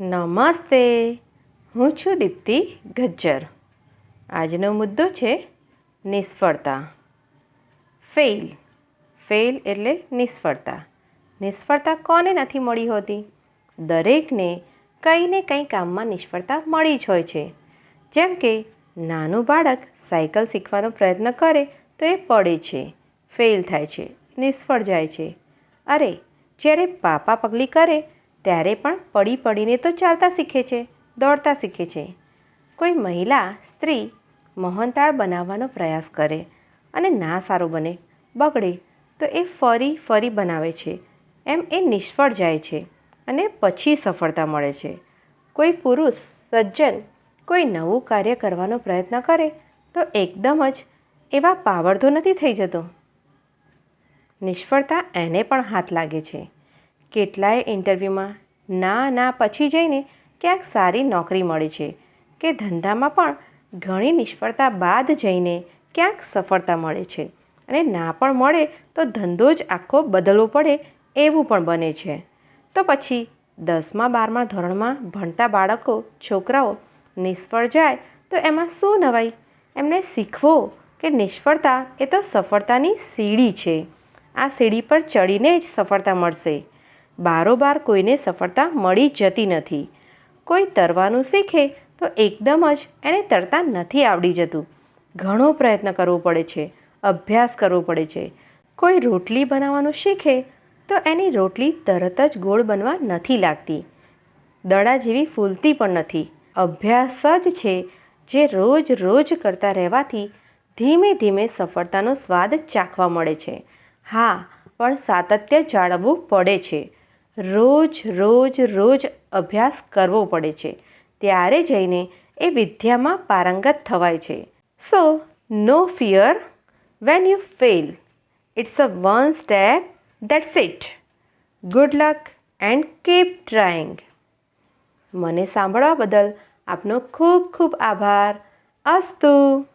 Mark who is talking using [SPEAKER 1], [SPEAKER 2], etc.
[SPEAKER 1] નમસ્તે. હું છું દીપ્તિ ગજ્જર. આજનો મુદ્દો છે નિષ્ફળતા. ફેલ ફેલ એટલે નિષ્ફળતા. નિષ્ફળતા કોને નથી મળી હોતી? દરેકને કંઈ ને કંઈ કામમાં નિષ્ફળતા મળી જ હોય છે. જેમ કે, નાનું બાળક સાયકલ શીખવાનો પ્રયત્ન કરે તો એ પડે છે. ફેલ થાય છે. નિષ્ફળ જાય છે. અરે, જ્યારે પાપા પગલી કરે ત્યારે પણ પડી પડીને તો ચાલતા શીખે છે, દોડતા શીખે છે. કોઈ મહિલા સ્ત્રી મોહનતાળ બનાવવાનો પ્રયાસ કરે અને ના સારું બને, બગડે, તો એ ફરી ફરી બનાવે છે. એમ એ નિષ્ફળ જાય છે અને પછી સફળતા મળે છે. કોઈ પુરુષ, સજ્જન કોઈ નવું કાર્ય કરવાનો પ્રયત્ન કરે, તો એકદમ જ એવા પાવરધો નથી થઈ જતો. નિષ્ફળતા એને પણ હાથ લાગે છે. કેટલાય ઇન્ટરવ્યૂમાં ના ના પછી જઈને ક્યાંક સારી નોકરી મળે છે કે ધંધામાં પણ ઘણી નિષ્ફળતા બાદ જઈને ક્યાંક સફળતા મળે છે. અને ના પણ મળે તો ધંધો જ આખો બદલવો પડે એવું પણ બને છે. તો પછી દસમા, બારમા ધોરણમાં ભણતા બાળકો, છોકરાઓ નિષ્ફળ જાય તો એમાં શું નવાઈ? એમને શીખવો કે નિષ્ફળતા એ તો સફળતાની સીડી છે. આ સીડી પર ચડીને જ સફળતા મળશે. બારોબાર કોઈને સફળતા મળી જતી નથી. કોઈ તરવાનું શીખે તો એકદમ જ એને તરતા નથી આવડી જતું. ઘણો પ્રયત્ન કરવો પડે છે, અભ્યાસ કરવો પડે છે. કોઈ રોટલી બનાવવાનું શીખે તો એની રોટલી તરત જ ગોળ બનવા નથી લાગતી. દડા જેવી ફૂલતી પણ નથી. અભ્યાસ જ છે જે રોજ રોજ કરતા રહેવાથી ધીમે ધીમે સફળતાનો સ્વાદ ચાખવા મળે છે. હા, પણ સાતત્ય જાળવવું પડે છે. રોજ રોજ રોજ અભ્યાસ કરવો પડે છે. ત્યારે જઈને એ વિદ્યામાં પારંગત થવાય છે. So no fear when you fail it's a one step that's it good luck and keep trying મને સાંભળવા બદલ આપનો ખૂબ ખૂબ આભાર. અસ્તુ.